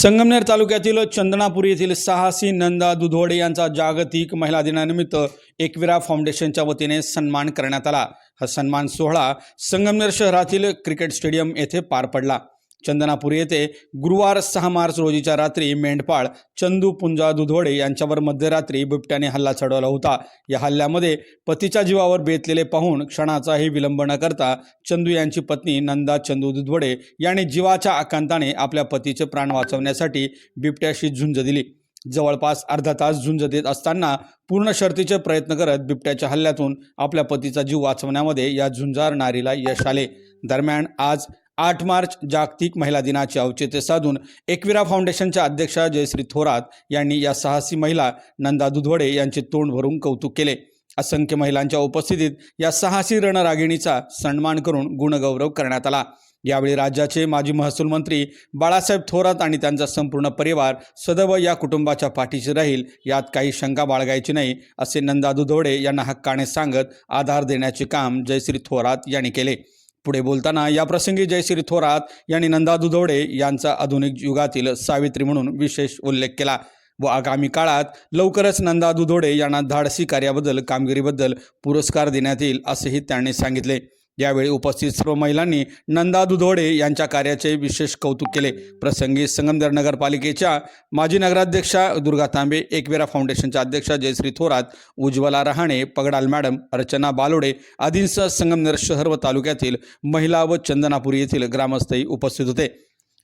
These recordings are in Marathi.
संगमनेर तालुक्यातील चंदनापूर येथील साहसी नंदा दुधोडे यांचा जागतिक महिला दिनानिमित्त एकविरा फाउंडेशनच्या वतीने सन्मान करण्यात आला. हा सन्मान सोहळा संगमनेर शहरातील क्रिकेट स्टेडियम येथे पार पडला. चंदनापूर येथे गुरुवार सहा मार्च रोजीच्या रात्री मेंढपाळ चंदू पुंजा दुधवडे यांच्यावर मध्यरात्री बिबट्याने हल्ला चढवला होता. या हल्ल्यामध्ये पतीच्या जीवावर बेतलेले पाहून क्षणाचाही विलंब न करता चंदू यांची पत्नी नंदा चंदू दुधवडे यांनी जीवाच्या आकांताने आपल्या पतीचे प्राण वाचवण्यासाठी बिबट्याशी झुंज दिली. जवळपास अर्धा तास झुंज देत असताना पूर्ण शर्तीचे प्रयत्न करत बिबट्याच्या हल्ल्यातून आपल्या पतीचा जीव वाचवण्यामध्ये या झुंजार नारीला यश आले. दरम्यान आज आठ मार्च जागतिक महिला दिनाचे औचित्य साधून एकविरा फाउंडेशनच्या अध्यक्षा जयश्री थोरात यांनी या साहसी महिला नंदा दुधवडे यांचे तोंड भरून कौतुक केले. असंख्य महिलांच्या उपस्थितीत या साहसी रणरागिणीचा सन्मान करून गुणगौरव करण्यात आला. यावेळी राज्याचे माजी महसूल मंत्री बाळासाहेब थोरात आणि त्यांचा संपूर्ण परिवार सदैव या कुटुंबाच्या पाठीशी राहील यात काही शंका बाळगायची नाही असे नंदा दुधवडे यांना हक्काने सांगत आधार देण्याचे काम जयश्री थोरात यांनी केले. पुढे बोलताना या प्रसंगी जयश्री थोरात यांनी नंदा दुधवडे यांचा आधुनिक युगातील सावित्री म्हणून विशेष उल्लेख केला व आगामी काळात लवकरच नंदा दुधोडे यांना धाडसी कार्याबद्दल कामगिरीबद्दल पुरस्कार देण्यात येईल असेही त्यांनी सांगितले. यावेळी उपस्थित सर्व महिलांनी नंदा दुधोडे यांच्या कार्याचे विशेष कौतुक केले. प्रसंगी संगमनेर नगरपालिकेच्या माजी नगराध्यक्षा दुर्गा तांबे एकवेरा फाउंडेशनच्या अध्यक्षा जयश्री थोरात उज्ज्वला रहाणे पगडाल मॅडम अर्चना बालोडे आदींसह संगमनेर शहर व तालुक्यातील महिला व चंदनापूर येथील ग्रामस्थही उपस्थित होते.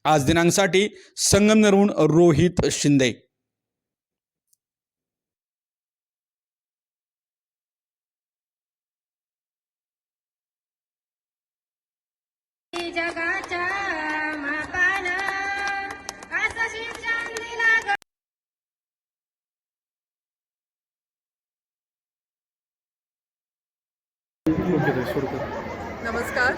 आज दिनांकसाठी संगमनेरहून रोहित शिंदे. जगाच्या असं शिक्षण नमस्कार.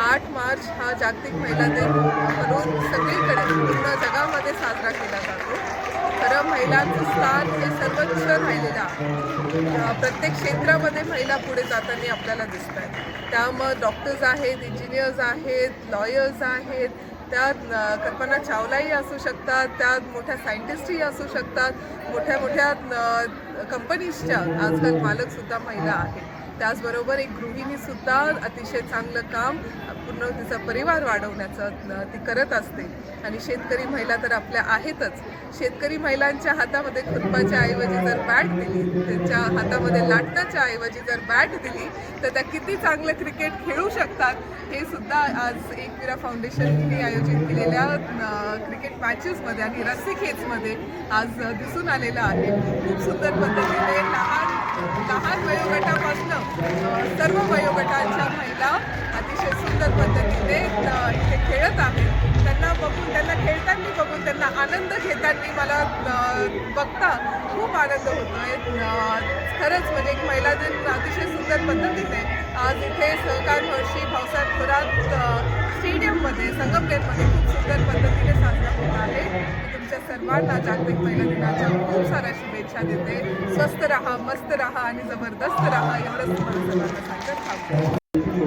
आठ मार्च हा जागतिक महिला दिन म्हणून सगळीकडे पूर्ण जगामध्ये साजरा केला जातो. खरं महिलांचं स्थान हे सर्वोच्च राहिलेलं आहे. प्रत्येक क्षेत्रामध्ये महिला पुढे जाताना आपल्याला दिसत आहेत. त्यामुळं डॉक्टर्स आहेत इंजिनियर्स आहेत लॉयर्स आहेत त्या कल्पना चावलाही असू शकतात त्यात मोठ्या सायंटिस्टही असू शकतात मोठ्या मोठ्या कंपनीजच्या आजकाल मालकसुद्धा महिला आहेत. त्याचबरोबर एक गृहिणीसुद्धा अतिशय चांगलं काम पूर्ण तिचा परिवार वाढवण्याचं ती करत असते. आणि शेतकरी महिला तर आपल्या आहेतच. शेतकरी महिलांच्या हातामध्ये खुरपाच्या ऐवजी जर बॅट दिली त्यांच्या हातामध्ये लाटण्याच्या ऐवजी जर बॅट दिली तर त्या किती चांगलं क्रिकेट खेळू शकतात हे सुद्धा आज एकविरा फाउंडेशनने आयोजित केलेल्या क्रिकेट मॅचेसमध्ये आणि रस्सी खेचमध्ये आज दिसून आलेलं आहे. खूप सुंदर पद्धतीने लहान लहान वयोगटापासून सर्व वयोगटांच्या महिला अतिशय सुंदर पद्धतीने इथे खेळत आहेत. त्यांना बघून त्यांना खेळताना बघून त्यांना आनंद घेताना मला बघता खूप आनंद होतो. आहे खरंच म्हणजे एक महिला दिन अतिशय सुंदर पद्धतीने आज इथे सहकार हर्षी भावसाहेब थोरात अ, स्टेडियममध्ये संगमनेरमध्ये खूप सुंदर पद्धतीने साजरा होत आहे. तुमच्या सर्वांना जागतिक महिला दिनाच्या खूप साऱ्या शुभेच्छा देते. स्वस्त राहा मस्त राहा आणि जबरदस्त राहा एवढंच तुम्हाला सर्वांना सांगत थांबतो